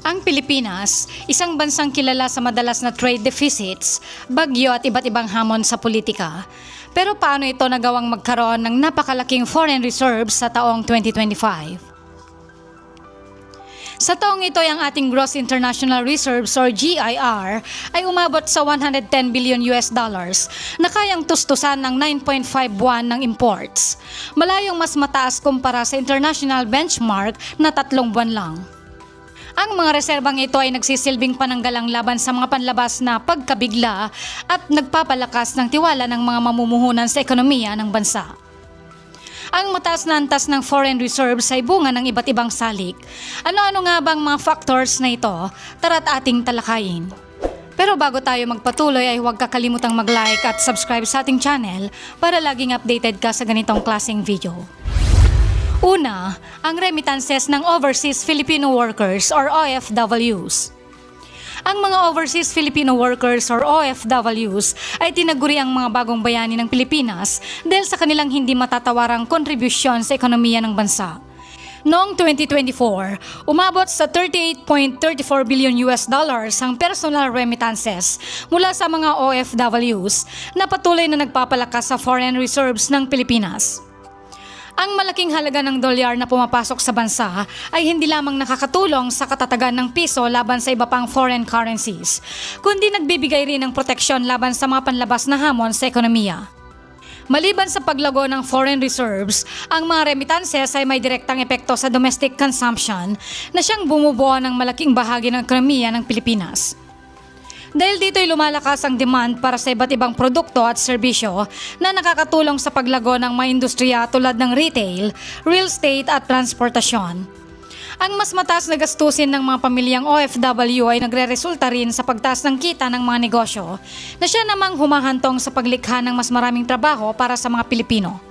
Ang Pilipinas, isang bansang kilala sa madalas na trade deficits, bagyo at iba't ibang hamon sa politika. Pero paano ito nagawang magkaroon ng napakalaking foreign reserves sa taong 2025? Sa taong ito, ang ating gross international reserves or GIR ay umabot sa 110 billion US dollars na kayang tustusan ng 9.5 buwan ng imports. Malayong mas mataas kumpara sa international benchmark na tatlong buwan lang. Ang mga reserbang ito ay nagsisilbing pananggalang laban sa mga panlabas na pagkabigla at nagpapalakas ng tiwala ng mga mamumuhunan sa ekonomiya ng bansa. Ang mataas na antas ng foreign reserves ay bunga ng iba't ibang salik. Ano-ano nga bang mga factors na ito? Tara't ating talakayin. Pero bago tayo magpatuloy ay huwag kakalimutang mag-like at subscribe sa ating channel para laging updated ka sa ganitong klaseng video. Una, ang remittances ng Overseas Filipino Workers or OFWs. Ang mga Overseas Filipino Workers or OFWs ay tinaguri ang mga bagong bayani ng Pilipinas dahil sa kanilang hindi matatawarang kontribusyon sa ekonomiya ng bansa. Noong 2024, umabot sa 38.34 billion US dollars ang personal remittances mula sa mga OFWs na patuloy na nagpapalakas sa foreign reserves ng Pilipinas. Ang malaking halaga ng dolyar na pumapasok sa bansa ay hindi lamang nakakatulong sa katatagan ng piso laban sa iba pang foreign currencies, kundi nagbibigay rin ng proteksyon laban sa mga panlabas na hamon sa ekonomiya. Maliban sa paglago ng foreign reserves, ang mga remittances ay may direktang epekto sa domestic consumption na siyang bumubuo ng malaking bahagi ng ekonomiya ng Pilipinas. Dahil dito'y lumalakas ang demand para sa iba't ibang produkto at serbisyo na nakakatulong sa paglago ng mga industriya tulad ng retail, real estate at transportasyon. Ang mas mataas na gastusin ng mga pamilyang OFW ay nagre-resulta rin sa pagtaas ng kita ng mga negosyo na siya namang humahantong sa paglikha ng mas maraming trabaho para sa mga Pilipino.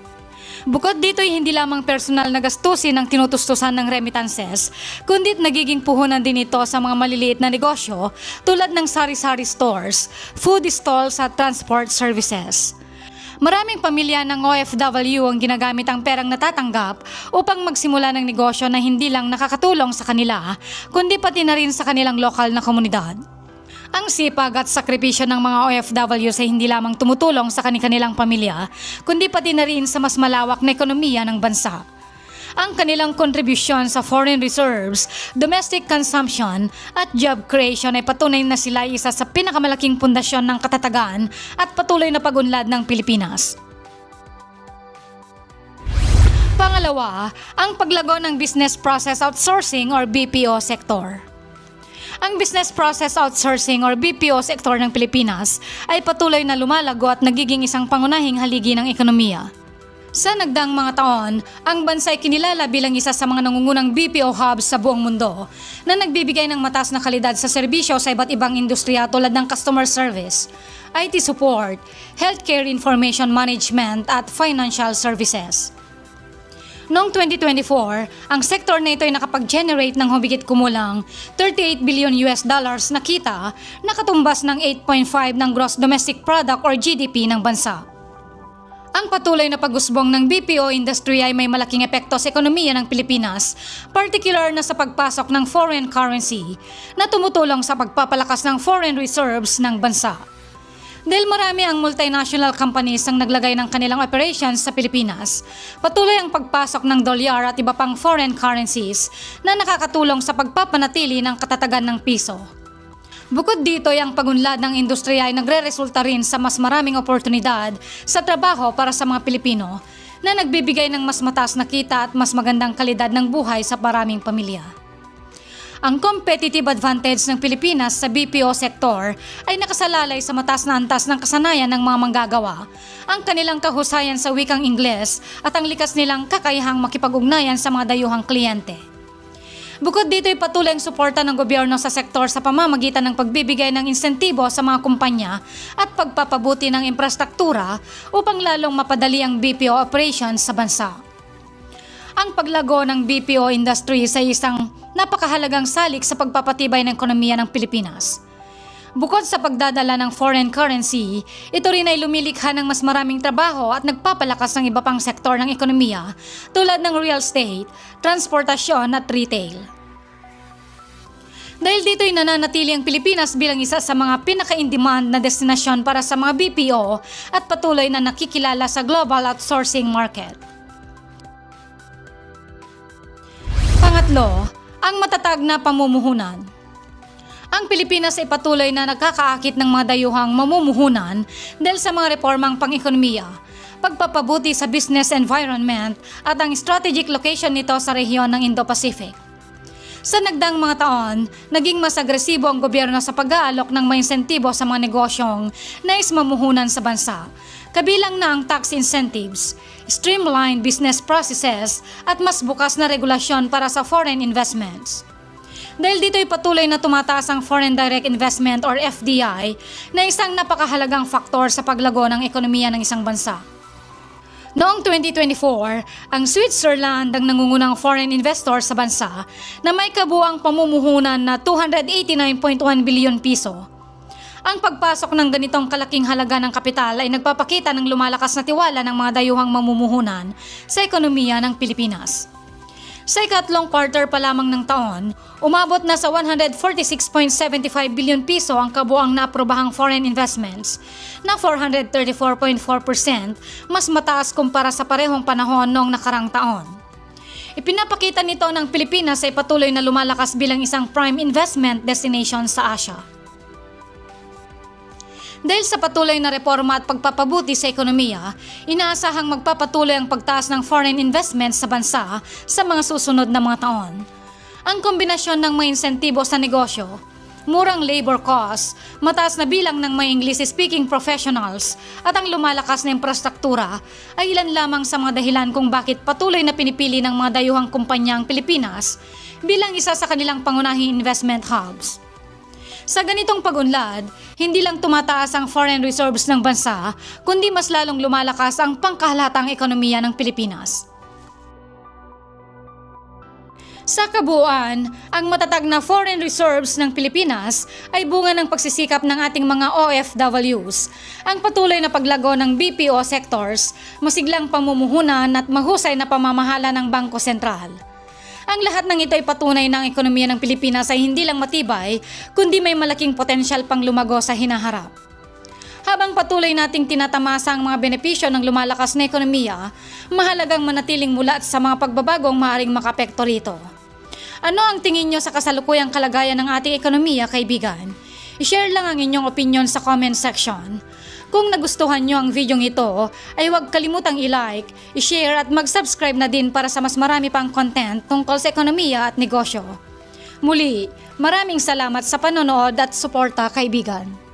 Bukod dito ay hindi lamang personal na gastusin ang tinutustusan ng remittances, kundi nagiging puhunan din ito sa mga maliliit na negosyo tulad ng sari-sari stores, food stalls at transport services. Maraming pamilya ng OFW ang ginagamit ang perang natatanggap upang magsimula ng negosyo na hindi lang nakakatulong sa kanila, kundi pati na rin sa kanilang lokal na komunidad. Ang sipag at sakripisyo ng mga OFW ay hindi lamang tumutulong sa kanilang pamilya, kundi pati na rin sa mas malawak na ekonomiya ng bansa. Ang kanilang kontribusyon sa foreign reserves, domestic consumption at job creation ay patunay na sila isa sa pinakamalaking pundasyon ng katatagan at patuloy na pagunlad ng Pilipinas. Pangalawa, ang paglago ng business process outsourcing or BPO sector. Ang business process outsourcing or BPO sektor ng Pilipinas ay patuloy na lumalago at nagiging isang pangunahing haligi ng ekonomiya. Sa nagdaang mga taon, ang bansa ay kinilala bilang isa sa mga nangungunang BPO hubs sa buong mundo na nagbibigay ng mataas na kalidad sa serbisyo sa iba't ibang industriya tulad ng customer service, IT support, healthcare information management at financial services. Noong 2024, ang sektor na ito ay nakapag-generate ng humigit kumulang 38 billion US dollars na kita na katumbas ng 8.5 ng gross domestic product or GDP ng bansa. Ang patuloy na pag-usbong ng BPO industry ay may malaking epekto sa ekonomiya ng Pilipinas, particular na sa pagpasok ng foreign currency na tumutulong sa pagpapalakas ng foreign reserves ng bansa. Dahil marami ang multinational companies ang naglagay ng kanilang operations sa Pilipinas, patuloy ang pagpasok ng dolyar at iba pang foreign currencies na nakakatulong sa pagpapanatili ng katatagan ng piso. Bukod dito ang pagunlad ng industriya ay nagre-resulta rin sa mas maraming oportunidad sa trabaho para sa mga Pilipino na nagbibigay ng mas mataas na kita at mas magandang kalidad ng buhay sa maraming pamilya. Ang competitive advantage ng Pilipinas sa BPO sektor ay nakasalalay sa mataas na antas ng kasanayan ng mga manggagawa, ang kanilang kahusayan sa wikang Ingles at ang likas nilang kakayahang makipag-ugnayan sa mga dayuhang kliyente. Bukod dito ay patuloy ang suporta ng gobyerno sa sektor sa pamamagitan ng pagbibigay ng insentibo sa mga kumpanya at pagpapabuti ng infrastruktura upang lalong mapadali ang BPO operations sa bansa. Ang paglago ng BPO industry sa isang napakahalagang salik sa pagpapatibay ng ekonomiya ng Pilipinas. Bukod sa pagdadala ng foreign currency, ito rin ay lumilikha ng mas maraming trabaho at nagpapalakas ng iba pang sektor ng ekonomiya tulad ng real estate, transportasyon at retail. Dahil dito'y nananatili ang Pilipinas bilang isa sa mga pinaka-in-demand na destinasyon para sa mga BPO at patuloy na nakikilala sa global outsourcing market. Pangatlo, ang matatag na pamumuhunan. Ang Pilipinas ay patuloy na nagkakaakit ng mga dayuhang mamumuhunan dahil sa mga reformang pang-ekonomiya, pagpapabuti sa business environment at ang strategic location nito sa rehiyon ng Indo-Pacific. Sa nagdang mga taon, naging mas agresibo ang gobyerno sa pag-aalok ng mga insentibo sa mga negosyong nais mamuhunan sa bansa, kabilang na ang tax incentives, streamlined business processes at mas bukas na regulasyon para sa foreign investments. Dahil dito'y patuloy na tumataas ang Foreign Direct Investment or FDI na isang napakahalagang faktor sa paglago ng ekonomiya ng isang bansa. Noong 2024, ang Switzerland ang nangungunang foreign investor sa bansa na may kabuang pamumuhunan na 289.1 bilyon piso. Ang pagpasok ng ganitong kalaking halaga ng kapital ay nagpapakita ng lumalakas na tiwala ng mga dayuhang mamumuhunan sa ekonomiya ng Pilipinas. Sa ikatlong quarter pa lamang ng taon, umabot na sa 146.75 billion piso ang kabuang naaprobahang foreign investments na 434.4% mas mataas kumpara sa parehong panahon noong nakarang taon. Ipinapakita nito ng Pilipinas ay patuloy na lumalakas bilang isang prime investment destination sa Asia. Dahil sa patuloy na reforma at pagpapabuti sa ekonomiya, inaasahang magpapatuloy ang pagtaas ng foreign investments sa bansa sa mga susunod na mga taon. Ang kombinasyon ng mga insentibo sa negosyo, murang labor costs, mataas na bilang ng mga English-speaking professionals at ang lumalakas na infrastruktura ay ilan lamang sa mga dahilan kung bakit patuloy na pinipili ng mga dayuhang kumpanya ang Pilipinas bilang isa sa kanilang pangunahing investment hubs. Sa ganitong pag-unlad, hindi lang tumataas ang foreign reserves ng bansa, kundi mas lalong lumalakas ang pangkahalatang ekonomiya ng Pilipinas. Sa kabuuan, ang matatag na foreign reserves ng Pilipinas ay bunga ng pagsisikap ng ating mga OFWs, ang patuloy na paglago ng BPO sectors, masiglang pamumuhunan at mahusay na pamamahala ng Bangko Sentral. Ang lahat ng ito ay patunay ng ekonomiya ng Pilipinas ay hindi lang matibay, kundi may malaking potensyal pang lumago sa hinaharap. Habang patuloy nating tinatamasa ang mga benepisyo ng lumalakas na ekonomiya, mahalagang manatiling mulat sa mga pagbabagong maaaring makapekto rito. Ano ang tingin nyo sa kasalukuyang kalagayan ng ating ekonomiya, kaibigan? I-share lang ang inyong opinion sa comment section. Kung nagustuhan nyo ang video ito, ay huwag kalimutang i-like, i-share at mag-subscribe na din para sa mas marami pang content tungkol sa ekonomiya at negosyo. Muli, maraming salamat sa panonood at suporta kaibigan.